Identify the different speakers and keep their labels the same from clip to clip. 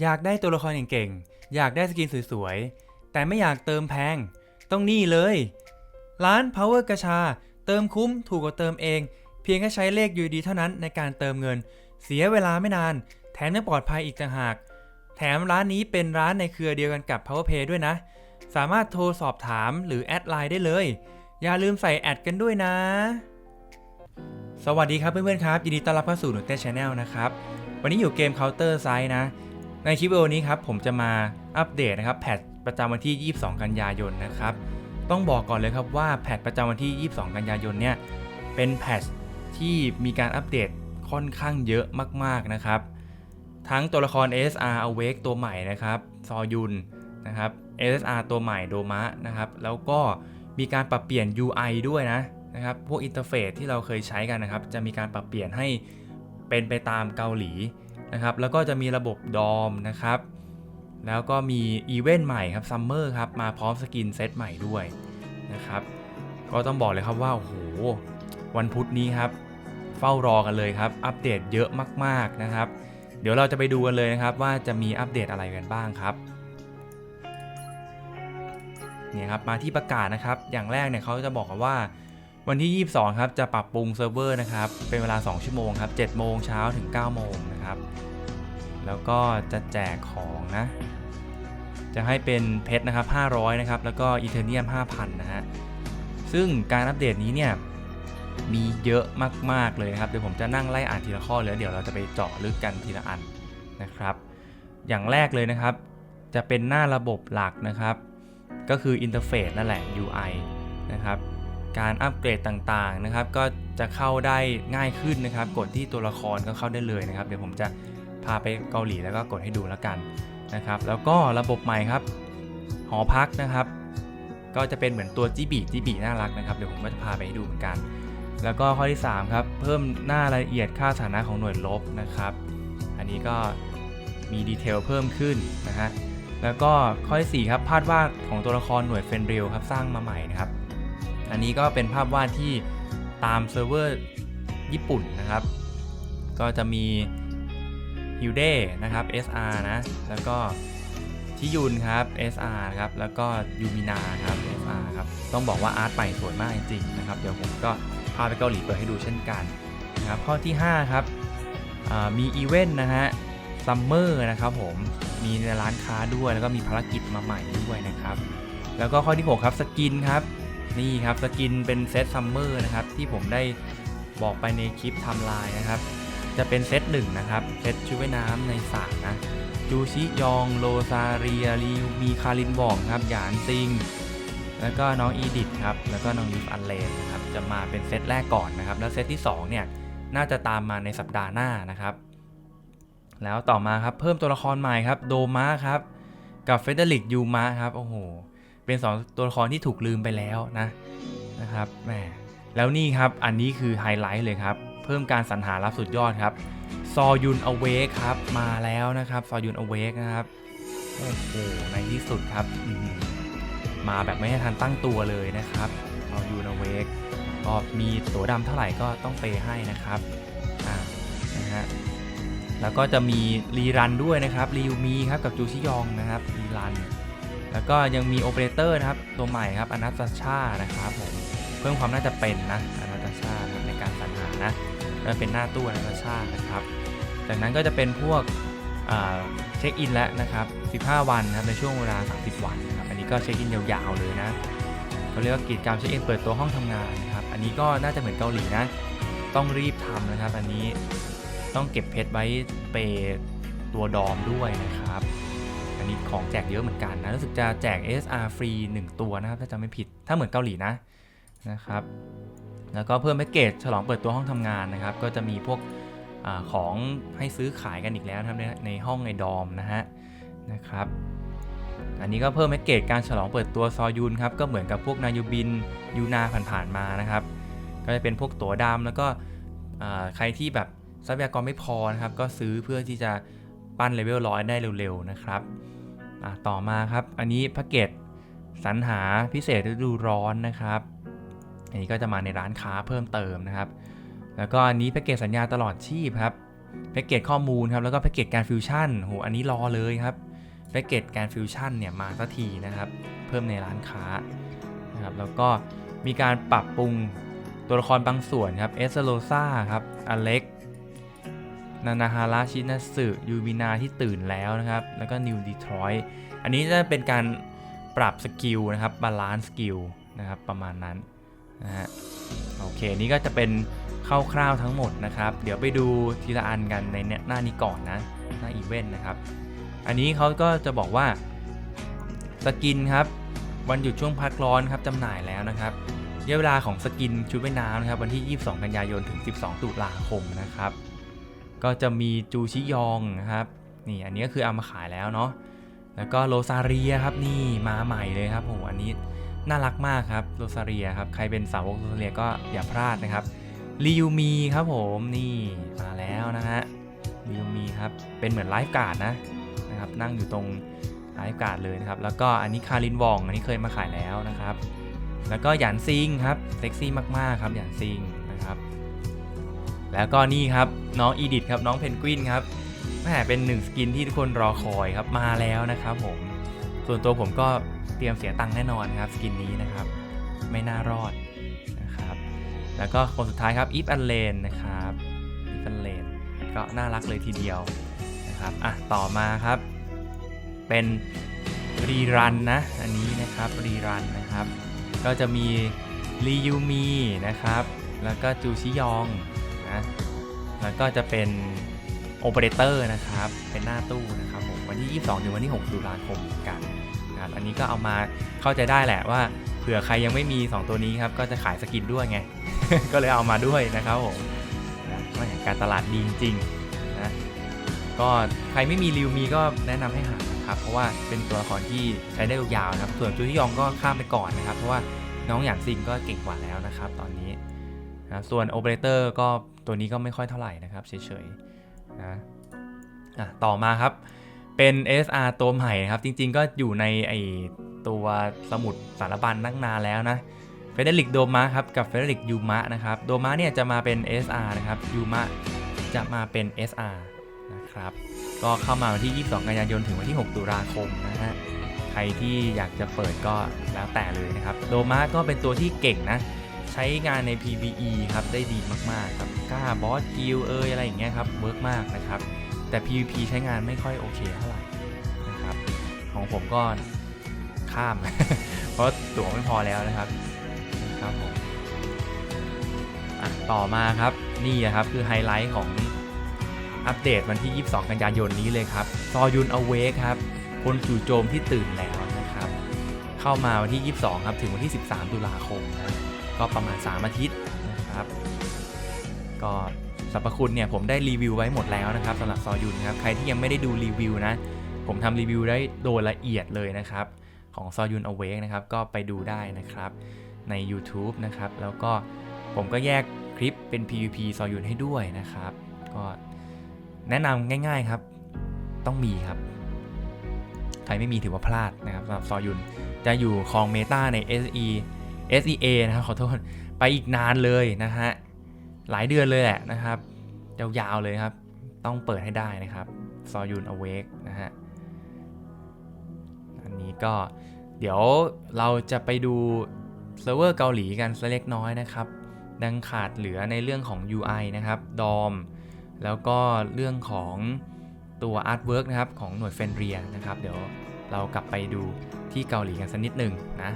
Speaker 1: อยากได้ตัวละครเก่งๆ อยากได้สกินสวยๆ แต่ไม่อยากเติมแพง ต้องนี่เลย ร้าน Power กระชา เติมคุ้มถูกกว่าเติมเอง เพียงแค่ใช้เลข UD เท่านั้นในการเติมเงิน เสียเวลาไม่นาน แถมยังปลอดภัยอีกต่างหาก แถมร้านนี้เป็นร้านในเครือเดียวกันกับ PowerPay ด้วยนะ สามารถโทรสอบถามหรือแอดไลน์ได้เลย อย่าลืมใส่แอดกันด้วยนะ สวัสดีครับเพื่อนๆครับยินดีต้อนรับเข้าสู่หนุ่เต้ชาแนลนะครับวันนี้อยู่เกม Counter Side นะ ในคลิปวิดีโอนี้ครับผมจะมาอัปเดตนะครับแพทประจำวันที่ 22 กันยายนนะครับ ต้องบอกก่อนเลยครับว่าแพทประจำวันที่ 22 กันยายนเนี่ยเป็นแพทที่มีการอัปเดตค่อนข้างเยอะมากๆนะครับ ทั้งตัวละคร SR Awake ตัวใหม่นะครับซอยุนนะครับ SR ตัวใหม่โดมะนะครับ แล้วก็มีการปรับเปลี่ยน UI ด้วยนะนะครับ พวกอินเทอร์เฟซที่เราเคยใช้กันนะครับ จะมีการปรับเปลี่ยนให้เป็นไปตามเกาหลี นะครับ แล้วก็จะมีระบบดอมนะครับ แล้วก็มีอีเวนต์ใหม่ครับซัมเมอร์ครับ มาพร้อมสกินเซตใหม่ด้วยนะครับ ก็ต้องบอกเลยครับว่า โอ้โห วันพุธนี้ครับ เฝ้ารอกันเลยครับ อัปเดตเยอะมากๆนะครับ เดี๋ยวเราจะไปดูกันเลยนะครับว่าจะมีอัปเดตอะไรกันบ้างครับเนี่ยครับมาที่ประกาศนะครับ อย่างแรกเนี่ยเขาจะบอกกันว่า วันที่ 22 ครับ จะปรับปรุงเซิร์ฟเวอร์นะครับ เป็นเวลา 2 ชั่วโมงครับ 7 โมงเช้าถึง 9 โมงนะครับ แล้วก็จะแจกของนะ จะให้เป็นเพชรนะครับ 500 นะครับ แล้วก็อีเทเนียม 5,000 นะฮะ ซึ่งการอัปเดตนี้เนี่ยมีเยอะมาก ๆ เลยครับ เดี๋ยวผมจะนั่งไล่อ่านทีละข้อเลยเดี๋ยวเราจะไปเจาะลึกกันทีละอันนะครับ อย่างแรกเลยนะครับ จะเป็นหน้าระบบหลักนะครับ ก็คืออินเทอร์เฟซนั่นแหละ UI นะครับ การอัปเกรดต่างๆนะครับ ก็จะเข้าได้ง่ายขึ้นนะครับ กดที่ตัวละครก็เข้าได้เลยนะครับ เดี๋ยวผมจะพาไปเกาหลีแล้วก็กดให้ดูแล้วกันนะครับ แล้วก็ระบบใหม่ครับ หอพักนะครับ ก็จะเป็นเหมือนตัวจิบีจิบีน่ารักนะครับ เดี๋ยวผมก็จะพาไปให้ดูเหมือนกัน แล้วก็ข้อที่ 3 ครับ เพิ่มหน้ารายละเอียดค่าสถานะของหน่วยลบนะครับ อันนี้ก็มีดีเทลเพิ่มขึ้นนะฮะแล้วก็ข้อที่4ครับภาพวาดของตัวละครหน่วยเฟนเรลครับสร้างมาใหม่นะครับ อันนี้ก็เป็นภาพวาดที่ตามเซิร์ฟเวอร์ญี่ปุ่นนะครับ ก็จะมีฮิวเดนะครับ SR นะ แล้วก็ชิยุนครับ SR ครับ แล้วก็ยูมินาครับ SR ครับ ต้องบอกว่าอาร์ตใหม่สวยมากจริงๆนะครับ เดี๋ยวผมก็พาไปเกาหลีเปิดให้ดูเช่นกันนะครับ ข้อที่ 5 ครับมีอีเวนต์นะฮะซัมเมอร์นะครับผม มีในร้านค้าด้วย แล้วก็มีภารกิจมาใหม่ด้วยนะครับ แล้วก็ข้อที่ 6 ครับ สกินครับ นี่ครับสกินเป็นเซตซัมเมอร์นะครับที่ผมได้บอกไปในคลิปทำลายนะครับ จะเป็นเซตหนึ่งนะครับเซตชุดว่ายน้ำในสระนะจูชิยองโรซาเรียรีมีคารินบองครับหยานซิง แล้วก็น้องอีดิทครับแล้วก็น้องลิฟอันเลนนะครับจะมาเป็นเซตแรกก่อนนะครับ แล้วเซตที่2เนี่ยน่าจะตามมาในสัปดาห์หน้านะครับแล้วต่อมาครับเพิ่มตัวละครใหม่ครับโดมาครับกับเฟเดริกยูมะครับโอ้โห เป็น 2 ตัวละครที่ถูกลืมไปแล้วนะนะครับแหมแล้วนี่ครับอันนี้คือไฮไลท์เลยครับ เพิ่มการสรรหารับสุดยอดครับซอยุนอเวกครับมาแล้วนะครับซอยุนอเวกนะครับโอ้โหในที่สุดครับมาแบบไม่ให้ทันตั้งตัวเลยนะครับซอยุนอเวกก็มีตัวดำเท่าไหร่ก็ต้องเปให้นะครับอ่านะฮะแล้วก็จะมีรีรันด้วยนะครับรีวมีครับกับจูชิยองนะครับรีรัน แล้วก็ยังมีโอเปอเรเตอร์นะครับ ตัวใหม่ครับอนัตชานะครับผมเพิ่มความน่าจะเป็นนะอนัตชาในการสรรหานะแล้วเป็นหน้าตู้อนัตชานะครับ จากนั้นก็จะเป็นพวกเช็คอินแล้วนะครับ 15 วันนะครับในช่วงเวลา 30 วันนะครับอันนี้ก็เช็คอินยาวๆเลยนะเขาเรียกว่ากิจกรรมเช็คอินเปิดตัวห้องทำงานนะครับ อันนี้ก็น่าจะเหมือนเกาหลีนะ ต้องรีบทำนะครับ อันนี้ต้องเก็บเพชรไว้เปตัวดอมด้วยนะครับ อันนี้ของแจกเยอะเหมือนกันนะรู้สึกจะแจก SR ฟรี 1 ตัวนะครับ ถ้าจำไม่ผิดถ้าเหมือนเกาหลีนะนะครับแล้วก็เพิ่มแพ็กเกจฉลองเปิดตัวห้องทำงานนะครับ ก็จะมีพวกอของให้ซื้อขายกันอีกแล้วนะครับในในห้องในดอมนะฮะนะครับ อันนี้ก็เพิ่มแพ็กเกจการฉลองเปิดตัวซอยุนครับก็เหมือนกับพวกนายูบินยูนาผ่านๆมานะครับ ก็จะเป็นพวกตั๋วดำแล้วก็ใครที่แบบทรัพยากรไม่พอนะครับ ก็ซื้อเพื่อที่จะปั้นเลเวลร้อยได้เร็วๆนะครับ ต่อมาครับอันนี้แพ็กเกจสรรหาพิเศษฤดูร้อนนะครับ อันนี้ก็จะมาในร้านค้าเพิ่มเติมนะครับ แล้วก็อันนี้แพ็กเกจสัญญาตลอดชีพครับแพ็กเกจข้อมูลครับแล้วก็แพ็กเกจการฟิวชั่นโหอันนี้รอเลยครับแพ็กเกจการฟิวชั่นเนี่ยมาสักทีนะครับ เพิ่มในร้านค้านะครับแล้วก็มีการปรับปรุงตัวละครบางส่วนครับเอสโลซาครับอเล็ก นานาฮาระชินาสึยูบินาที่ตื่นแล้วนะครับ แล้วก็นิวดีทรอยต์อันนี้จะเป็นการปรับสกิลนะครับบาลานซ์สกิลนะครับประมาณนั้นนะฮะโอเคนี่ก็จะเป็นคร่าวๆทั้งหมดนะครับ เดี๋ยวไปดูทีละอันกันในเนี่ยหน้านี้ก่อนนะ หน้าอีเวนต์นะครับ อันนี้เขาก็จะบอกว่าสกินครับวันหยุดช่วงพักร้อนครับจำหน่ายแล้วนะครับระยะเวลาของสกินชุดว่ายน้ำนะครับวันที่ 22 กันยายนถึง 12 ตุลาคมนะครับ ก็จะมีจูชิยองนะครับนี่อันนี้ก็คือเอามาขายแล้วเนาะแล้วก็โรซาเรียครับนี่มาใหม่เลยครับโหอันนี้น่ารักมากครับโรซาเรียครับใครเป็นสาวกโรซาเรียก็อย่าพลาดนะครับรียูมีครับผมนี่มาแล้วนะฮะรียูมีครับเป็นเหมือนไลฟ์การ์ดนะนะครับนั่งอยู่ตรงไลฟ์การ์ดเลยนะครับแล้วก็อันนี้คารินวองอันนี้เคยมาขายแล้วนะครับ แล้วก็หยานซิงครับเซ็กซี่มากๆครับหยานซิงนะครับ แล้วก็นี่ครับน้องอีดิทครับน้องเพนกวินครับแหมเป็นหนึ่งสกินที่ทุกคนรอคอยครับมาแล้วนะครับผม ส่วนตัวผมก็เตรียมเสียตังค์แน่นอนครับสกินนี้นะครับ ไม่น่ารอดนะครับ แล้วก็คนสุดท้ายครับอีฟอันเลนนะครับอีฟอันเลนก็น่ารักเลยทีเดียวนะครับอะต่อมาครับ เป็นรีรันนะอันนี้นะครับรีรันนะครับ ก็จะมีรียูมีนะครับ แล้วก็จูชิยอง นะแล้วก็จะเป็นโอเปอเรเตอร์นะครับ เป็นหน้าตู้นะครับผมวันที่ 22 ถึงวันที่ 6 ตุลาคมกันนะครับอันนี้ก็เอามาเข้าใจได้แหละว่าเผื่อใครยังไม่มี 2 ตัวนี้ครับ ก็จะขายสกินด้วยไง ก็เลยเอามาด้วยนะครับผมนะแหม่การตลาดดีจริงๆนะก็ใครไม่มีริวมีก็แนะนำให้หาครับ เพราะว่าเป็นตัวละครที่ใช้ได้ยาวๆนะครับ ส่วนจูที่ยองก็ข้ามไปก่อนนะครับ เพราะว่าน้องหยางซิงก็เก่งกว่าแล้วนะครับ ตอนนี้ นะส่วนโอเปอเรเตอร์ก็ตัวนี้ก็ไม่ค่อยเท่าไหร่นะครับเฉยๆนะอะต่อมาครับเป็น SR ตัวใหม่นะครับ จริงๆก็อยู่ในไอตัวสมุดสารบัญตั้งนานแล้วนะเฟเดริกโดมะครับกับเฟเดริกยูมะนะครับโดมะเนี่ยจะมาเป็น SR นะครับยูมะจะมาเป็น SR นะครับก็เข้ามาวันที่ 22 กันยายนถึงวันที่ 6 ตุลาคมนะฮะใครที่อยากจะเปิดก็แล้วแต่เลยนะครับโดมะก็เป็นตัวที่เก่งนะ ใช้งานใน PVE ครับได้ดีมากๆครับกล้าบอสกิลเอยอะไรอย่างเงี้ยครับเวิร์กมากนะครับ แต่ PVP ใช้งานไม่ค่อยโอเคเท่าไหร่นะครับ ของผมก็ข้าม เพราะตั๋วไม่พอแล้วนะครับครับผมต่อมาครับนี่อะครับคือไฮไลท์ของอัปเดตวันที่ 22 กันยายนนี้เลยครับซอยุนอเวกครับ คนจู่โจมที่ตื่นแล้วนะครับ เข้ามาวันที่ 22 ครับ ถึงวันที่ 13 ตุลาคมนะ ก็ประมาณ 3 อาทิตย์นะครับ ก็สรรพคุณเนี่ยผมได้รีวิวไว้หมดแล้วนะครับสำหรับซอยุนครับใครที่ยังไม่ได้ดูรีวิวนะ ผมทำรีวิวได้โดยละเอียดเลยนะครับ ของซอยุนอเวกนะครับ ก็ไปดูได้นะครับใน YouTube นะครับ แล้วก็ผมก็แยกคลิปเป็น PVP ซอยุนให้ด้วยนะครับ ก็แนะนำง่าย ๆครับ ต้องมีครับ ใครไม่มีถือว่าพลาดนะครับสำหรับซอยุนจะอยู่ครองเมตาใน SE SEA นะครับขอโทษไปอีกนานเลยนะฮะหลายเดือนเลยแหละนะครับยาวๆเลยครับ ต้องเปิดให้ได้นะครับซอยุนอเวกนะฮะอันนี้ก็เดี๋ยวเราจะไปดูเซิร์ฟเวอร์เกาหลีกันสักเล็กน้อยนะครับ ดังขาดเหลือในเรื่องของ UI นะครับ DOM แล้วก็เรื่องของตัว Artwork นะครับ ของหน่วยเฟนเรียนะครับ เดี๋ยวเรากลับไปดูที่เกาหลีกันสักนิดหนึ่งนะ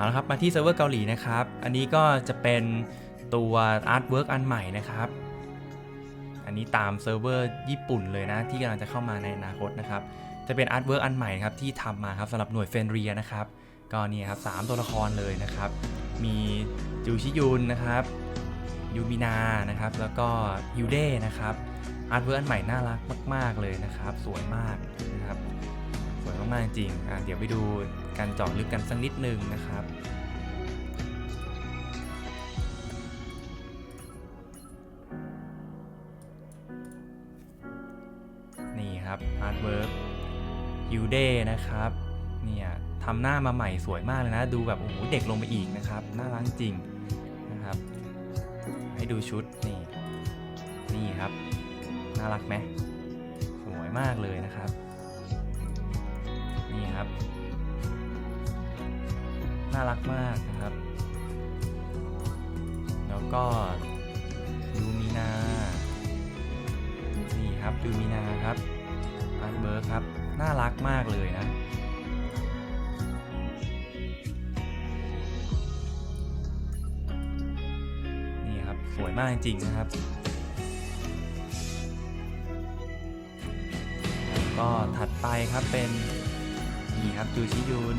Speaker 1: เอาละครับมาที่เซิร์ฟเวอร์เกาหลีนะครับ อันนี้ก็จะเป็นตัวอาร์ตเวิร์กอันใหม่นะครับ อันนี้ตามเซิร์ฟเวอร์ญี่ปุ่นเลยนะ ที่กำลังจะเข้ามาในอนาคตนะครับ จะเป็นอาร์ตเวิร์กอันใหม่ครับที่ทำมาครับสำหรับหน่วยเฟนเรียนะครับ ก็นี่ครับสามตัวละครเลยนะครับ มีจูชิยุนนะครับยูมินานะครับแล้วก็ฮิวเด้นะครับอาร์ตเวิร์กอันใหม่น่ารักมาก ๆเลยนะครับ สวยมาก วยมากๆจริงอะเดี๋ยวไปดูการเจาะลึกกันสักนิดนึงนะครับนี่ครับอาร์ตเวิร์กฮิวเดนะครับเนี่ยทำหน้ามาใหม่สวยมากเลยนะ ดูแบบโอ้โหเด็กลงไปอีกนะครับน่ารักจริงนะครับ ให้ดูชุดนี่นี่ครับ น่ารักไหมสวยมากเลยนะครับ นี่ครับ น่ารักมากนะครับ แล้วก็ดูมีนา นี่ครับดูมีนาครับอาร์ตเบิร์กครับ น่ารักมากเลยนะนี่ครับสวยมากจริงนะครับ ก็ถัดไปครับเป็น นี่ครับจูชิยุน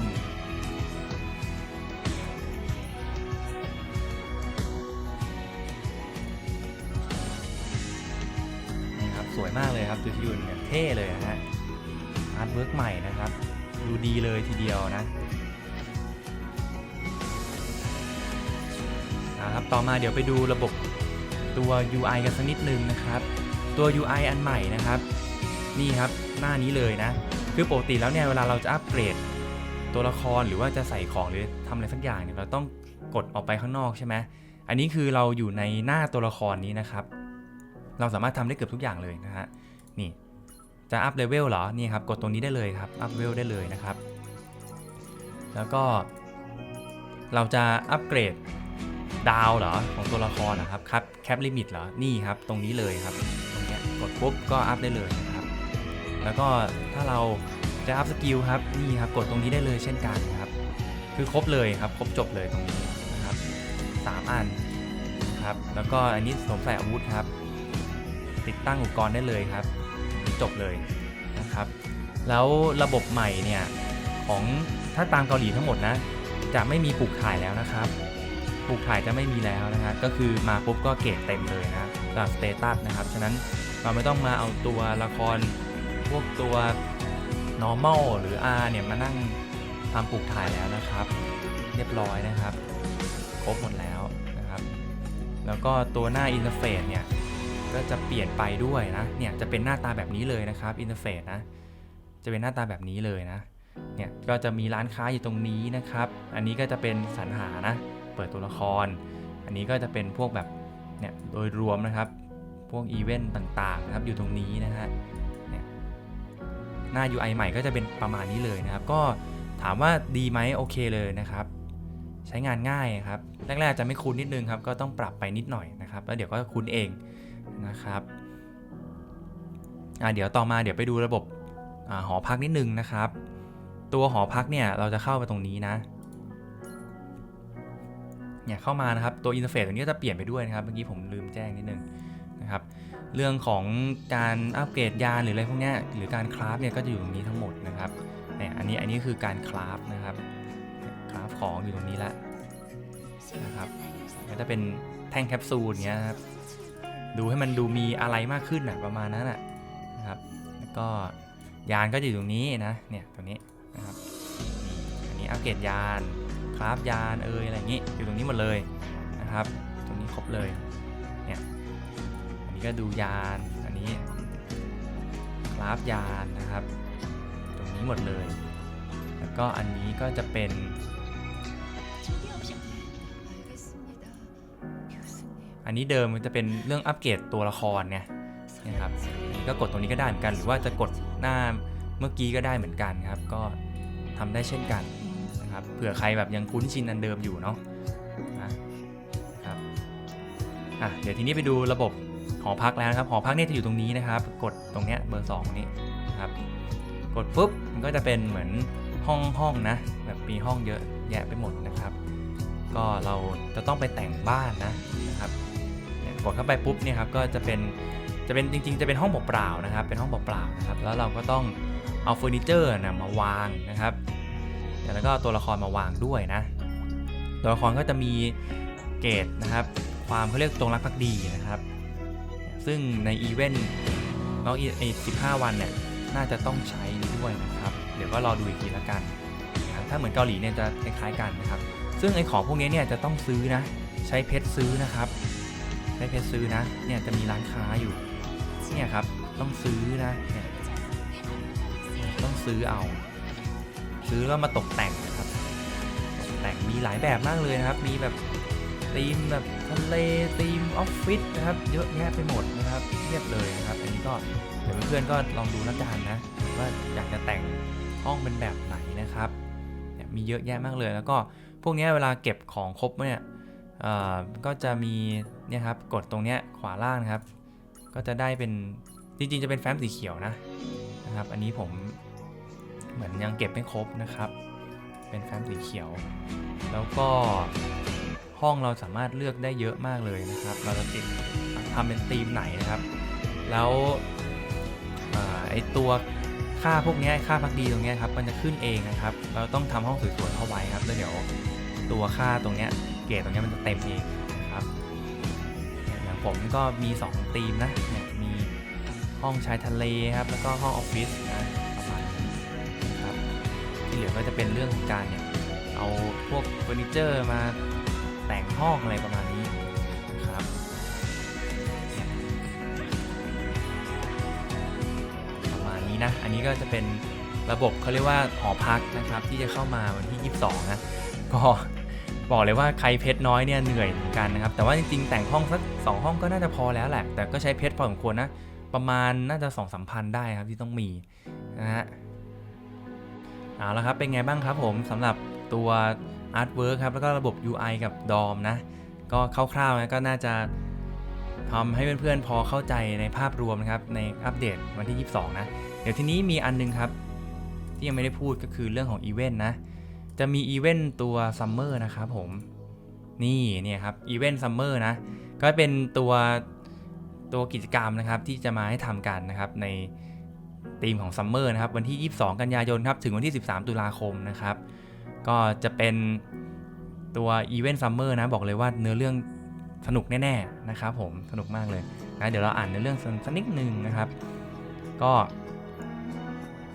Speaker 1: นี่ครับสวยมากเลยครับจูชิยุนเนี่ยเท่เลยนะฮะอาร์ตเวิร์กใหม่นะครับ ดูดีเลยทีเดียวนะนะครับต่อมาเดี๋ยวไปดูระบบตัว UI กันสักนิดนึงนะครับ ตัว UI อันใหม่นะครับ นี่ครับหน้านี้เลยนะ คือปกติแล้วเนี่ยเวลาเราจะอัปเกรดตัวละครหรือว่าจะใส่ของหรือทำอะไรสักอย่างเนี่ยเราต้องกดออกไปข้างนอกใช่ไหมอันนี้คือเราอยู่ในหน้าตัวละครนี้นะครับ เราสามารถทำได้เกือบทุกอย่างเลยนะฮะนี่จะอัพเลเวลเหรอนี่ครับกดตรงนี้ได้เลยครับอัพเลเวลได้เลยนะครับ แล้วก็ เราจะอัปเกรดดาวเหรอของตัวละครนะครับครับแคปลิมิตเหรอนี่ครับตรงนี้เลยครับตรงนี้กดปุ๊บก็อัพได้เลยนะ แล้วก็ถ้าเราจะอัพสกิลครับนี่ครับกดตรงนี้ได้เลยเช่นกันครับ คือครบเลยครับครบจบเลยตรงนี้นะครับสามอันครับแล้วก็อันนี้สวมใส่อาวุธครับ ติดตั้งอุปกรณ์ได้เลยครับ จบเลยนะครับ แล้วระบบใหม่เนี่ยของถ้าตามเกาหลีทั้งหมดนะจะไม่มีปลูกถ่ายแล้วนะครับปลูกถ่ายจะไม่มีแล้วนะฮะก็คือมาปุ๊บก็เกรดเต็มเลยนะสำหรับสเตตัสนะครับ ฉะนั้นเราไม่ต้องมาเอาตัวละคร พวกตัว normal หรือ R เนี่ยมานั่งทำปลูกถ่ายแล้วนะครับ เรียบร้อยนะครับ ครบหมดแล้วนะครับ แล้วก็ตัวหน้าอินเทอร์เฟซเนี่ยก็จะเปลี่ยนไปด้วยนะ เนี่ยจะเป็นหน้าตาแบบนี้เลยนะครับอินเทอร์เฟซนะ จะเป็นหน้าตาแบบนี้เลยนะ เนี่ยก็จะมีร้านค้าอยู่ตรงนี้นะครับ อันนี้ก็จะเป็นสรรหานะ เปิดตัวละคร อันนี้ก็จะเป็นพวกแบบ เนี่ยโดยรวมนะครับ พวกอีเวนต์ต่างๆนะครับอยู่ตรงนี้นะฮะ หน้า UI ใหม่ก็จะเป็นประมาณนี้เลยนะครับ ก็ถามว่าดีไหมโอเคเลยนะครับ ใช้งานง่ายครับ แรกๆจะไม่คุ้นนิดนึงครับ ก็ต้องปรับไปนิดหน่อยนะครับ แล้วเดี๋ยวก็คุ้นเองนะครับอะเดี๋ยวต่อมาเดี๋ยวไปดูระบบอาหอพักนิดนึงนะครับ ตัวหอพักเนี่ยเราจะเข้าไปตรงนี้นะเนี่ยเข้ามานะครับตัวอินเทอร์เฟซตัวนี้จะเปลี่ยนไปด้วยนะครับเมื่อกี้ผมลืมแจ้งนิดนึงนะครับ เรื่องของการอัปเกรดยานหรืออะไรพวกนี้หรือการคราฟเนี่ยก็จะอยู่ตรงนี้ทั้งหมดนะครับเนี่ยอันนี้อันนี้คือการคราฟนะครับคราฟของอยู่ตรงนี้ละนะครับก็จะเป็นแท่งแคปซูลเงี้ยครับดูให้มันดูมีอะไรมากขึ้นนะประมาณนั้นนะนะครับแล้วก็ยานก็จะอยู่ตรงนี้นะเนี่ยตรงนี้นะครับอันนี้อัปเกรดยานคราฟยานเอยอะไรอย่างนี้อยู่ตรงนี้หมดเลยนะครับ ตรงนี้ครบเลย ก็ดูยานอันนี้คราฟยานนะครับ ตรงนี้หมดเลย แล้วก็อันนี้ก็จะเป็นอันนี้เดิมมันจะเป็นเรื่องอัปเกรดตัวละครเนี่ยนะครับอันนี้ก็กดตรงนี้ก็ได้เหมือนกันหรือว่าจะกดหน้าเมื่อกี้ก็ได้เหมือนกันครับ ก็ทำได้เช่นกันนะครับเผื่อใครแบบยังคุ้นชินอันเดิมอยู่เนาะนะครับอะเดี๋ยวทีนี้ไปดูระบบ หอพักแล้วนะครับ หอพักเนี่ยจะอยู่ตรงนี้นะครับ กดตรงเนี้ยเบอร์สองนี้นะครับ กดปุ๊บมันก็จะเป็นเหมือนห้องห้องนะ แบบมีห้องเยอะแยะไปหมดนะครับ ก็เราจะต้องไปแต่งบ้านนะนะครับกดเข้าไปปุ๊บเนี่ยครับก็จะเป็นจะเป็นจริง ๆ จะเป็นห้องเปล่าๆนะครับ เป็นห้องเปล่าๆนะครับ แล้วเราก็ต้องเอาเฟอร์นิเจอร์นะมาวางนะครับแล้วก็ตัวละครมาวางด้วยนะ ตัวละครก็จะมีเกรดนะครับ ความเขาเรียกตรงรักภักดีนะครับ ซึ่งในอีเวนต์น้องไอ้สิบห้าวันเนี่ยน่าจะต้องใช้ด้วยนะครับ เดี๋ยวก็รอดูอีกทีละกันนะครับถ้าเหมือนเกาหลีเนี่ยจะคล้ายๆกันนะครับ ซึ่งไอ้ของพวกนี้เนี่ยจะต้องซื้อนะ ใช้เพชรซื้อนะครับ ใช้เพชรซื้อนะเนี่ยจะมีร้านค้าอยู่เนี่ยครับต้องซื้อนะเนี่ยต้องซื้อเอา ซื้อแล้วมาตกแต่งนะครับตกแต่งมีหลายแบบมากเลยนะครับ มีแบบ ธีมแบบทะเลธีมออฟฟิศนะครับ เยอะแยะไปหมดนะครับเทียบเลยนะครับ อันนี้ก็เดี๋ยวเพื่อนๆก็ลองดูแล้วกันนะ ว่าอยากจะแต่งห้องเป็นแบบไหนนะครับเนี่ยมีเยอะแยะมากเลยแล้วก็พวกนี้เวลาเก็บของครบเนี่ยอ่อก็จะมีเนี่ยครับกดตรงเนี้ยขวาล่างนะครับ ก็จะได้เป็นจริงๆ จะเป็นแฟ้มสีเขียวนะนะครับ อันนี้ผมเหมือนยังเก็บไม่ครบนะครับ เป็นแฟ้มสีเขียว แล้วก็ ห้องเราสามารถเลือกได้เยอะมากเลยนะครับ เราจะติดทำเป็นธีมไหนนะครับ แล้วอไอตัวค่าพวกเนี้ยค่าพักดีตรงเนี้ยครับมันจะขึ้นเองนะครับ เราต้องทำห้องสวยๆเข้าไว้ครับแล้วเดี๋ยวตัวค่าตรงเนี้ยเกรดตรงเนี้ยมันจะเต็มเองนะครับอย่างผมก็มี2ธีมนะเนี่ยมีห้องชายทะเลครับแล้วก็ห้องออฟฟิศนะประมาณนี้นะครับที่เหลือก็จะเป็นเรื่องของการเนี่ยเอาพวกเฟอร์นิเจอร์มา แต่งห้องอะไรประมาณนี้ครับประมาณนี้นะ อันนี้ก็จะเป็นระบบเขาเรียกว่าหอพักนะครับ ที่จะเข้ามาวันที่ 22 นะ ก็บอกเลยว่าใครเพชรน้อยเนี่ยเหนื่อยเหมือนกันนะครับ แต่ว่าจริงๆ แต่งห้องสัก2ห้องก็น่าจะพอแล้วแหละ แต่ก็ใช้เพชรพอสมควรนะ ประมาณน่าจะ2 3 0 0 0ได้ครับที่ต้องมีนะฮะเอาละครับเป็นไงบ้างครับผมสำหรับตัว Artwork ครับ แล้วก็ระบบ UI กับ DOM นะ ก็คร่าวๆนะก็น่าจะทำให้เพื่อนๆพอเข้าใจในภาพรวมนะครับ ในอัปเดตวันที่ 22 นะ เดี๋ยวทีนี้มีอันนึงครับ ที่ยังไม่ได้พูดก็คือเรื่องของอีเวนต์นะ จะมีอีเวนต์ตัวซัมเมอร์นะครับผม นี่เนี่ยครับอีเวนต์ซัมเมอร์นะ ก็เป็นตัวตัวกิจกรรมนะครับที่จะมาให้ทำกันนะครับในธีมของซัมเมอร์นะครับวันที่ 22 กันยายนครับถึงวันที่ 13 ตุลาคมนะครับ ก็จะเป็นตัวอีเวนต์ซัมเมอร์นะ บอกเลยว่าเนื้อเรื่องสนุกแน่ๆนะครับผมสนุกมากเลยนะเดี๋ยวเราอ่านในเรื่องสักนิดหนึ่งนะครับ ก็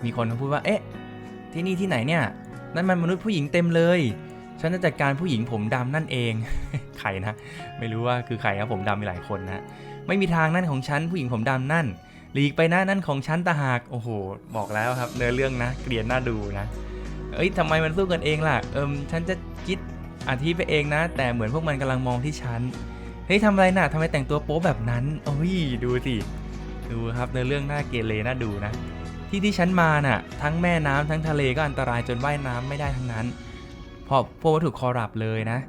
Speaker 1: มีคนเขาพูดว่า เอ๊ะ ที่นี่ที่ไหนเนี่ย นั่นมันมนุษย์ผู้หญิงเต็มเลย ฉันจะจัดการผู้หญิงผมดำนั่นเอง ใครนะ ไม่รู้ว่าคือใครครับผมดำมีหลายคนนะ ไม่มีทางนั่นของฉันผู้หญิงผมดำนั่น หลีกไปนะนั่นของฉันตาหาก โอ้โห บอกแล้วครับ เนื้อเรื่องนะ เกลียดน่าดูนะ เอ้ยทำไมมันสู้กันเองล่ะ เอิมฉันจะคิดอธิไปเองนะ แต่เหมือนพวกมันกำลังมองที่ฉัน เฮ้ยทำอะไรน่ะทำไมแต่งตัวโป๊แบบนั้นโอ้ยดูสิ ดูครับในเรื่องหน้าเกเรน่าดูนะ ที่ที่ฉันมาน่ะ ทั้งแม่น้ำทั้งทะเลก็อันตรายจนว่ายน้ำไม่ได้ทั้งนั้นพราะพวกวัตถุคอรัปเลยนะ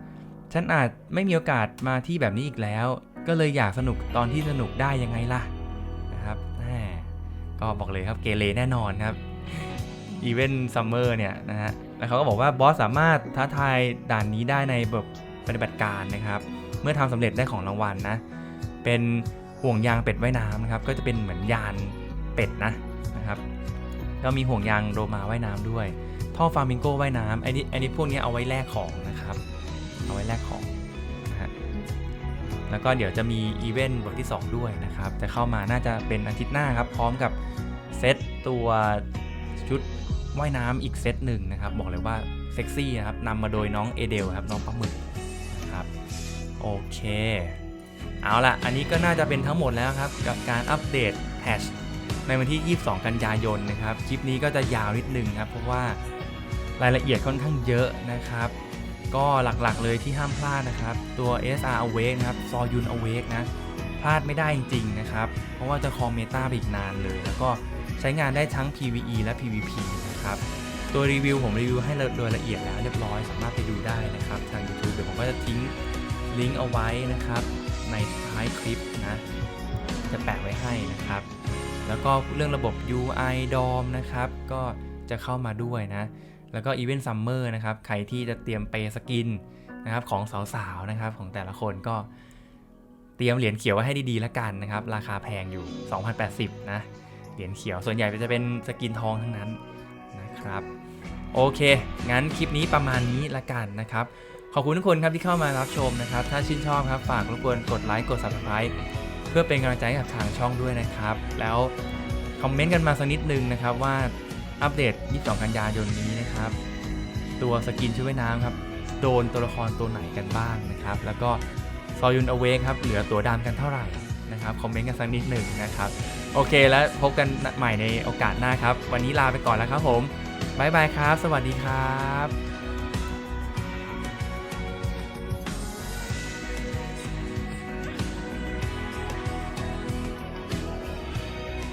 Speaker 1: ฉันอาจไม่มีโอกาสมาที่แบบนี้อีกแล้ว ก็เลยอยากสนุกตอนที่สนุกได้ยังไงล่ะนะครับแหมก็บอกเลยครับเกเรแน่นอนครับ อีเวนต์ซัมเมอร์เนี่ยนะฮะแล้วเขาก็บอกว่าบอสสามารถท้าทายด่านนี้ได้ในแบบปฏิบัติการนะครับ เมื่อทำสำเร็จได้ของรางวัลนะ เป็นห่วงยางเป็ดว่ายน้ำนะครับ ก็จะเป็นเหมือนยานเป็ดนะนะครับก็มีห่วงยางโรมาว่ายน้ำด้วย ท่อฟามิงโก้ว่ายน้ำไอ้นี่ไอ้นี่พวกนี้เอาไว้แลกของนะครับ เอาไว้แลกของนะฮะแล้วก็เดี๋ยวจะมีอีเวนต์บทที่ 2 ด้วยนะครับ จะเข้ามาน่าจะเป็นอาทิตย์หน้าครับ พร้อมกับเซตตัว ชุดว่ายน้ำอีกเซตหนึ่งนะครับ บอกเลยว่าเซ็กซี่นะครับนำมาโดยน้องเอเดลครับน้องปลาหมึกนะครับโอเคเอาล่ะอันนี้ก็น่าจะเป็นทั้งหมดแล้วครับ กับการอัปเดตแพชในวันที่ 22 กันยายนนะครับ คลิปนี้ก็จะยาวนิดนึงครับ เพราะว่ารายละเอียดค่อนข้างเยอะนะครับ ก็หลักๆเลยที่ห้ามพลาดนะครับ ตัว SR Awake นะครับซอยุน Awake นะ พลาดไม่ได้จริงๆนะครับ เพราะว่าจะคอมเมตาไปอีกนานเลย แล้วก็ ใช้งานได้ทั้ง PVE และ PVP นะครับตัวรีวิวผมรีวิวให้โดยละเอียดแล้วเรียบร้อยสามารถไปดูได้นะครับทาง YouTube เดี๋ยวผมก็จะทิ้งลิงก์เอาไว้นะครับ ในท้ายคลิปนะจะแปะไว้ให้นะครับ แล้วก็เรื่องระบบ UI DOM นะครับ ก็จะเข้ามาด้วยนะ แล้วก็ Event Summer นะครับ ใครที่จะเตรียมเปย์สกินนะครับของสาวๆนะครับของแต่ละคนก็เตรียมเหรียญเขียวไว้ให้ดีๆแล้วกันนะครับ ราคาแพงอยู่ 2,080 นะ เหรียญเขียวส่วนใหญ่จะเป็นสกินทองทั้งนั้นนะครับโอเค งั้นคลิปนี้ประมาณนี้ละกันนะครับ ขอบคุณทุกคนครับที่เข้ามารับชมนะครับ ถ้าชื่นชอบครับฝากรบกวนกดไลค์กด subscribe เพื่อเป็นกำลังใจกับทางช่องด้วยนะครับ แล้วคอมเมนต์กันมาสักนิดนึงนะครับว่าอัปเดต 22 กันยายนนี้นะครับ ตัวสกินชุดว่ายน้ำครับ โดนตัวละครตัวไหนกันบ้างนะครับ แล้วก็ซอยุนอเวกครับ เหลือตัวดำกันเท่าไหร่ นะครับคอมเมนต์กันสักนิดหนึ่งนะครับ โอเคแล้วพบกันใหม่ในโอกาสหน้าครับ วันนี้ลาไปก่อนแล้วครับผมบายบายครับ สวัสดีครับ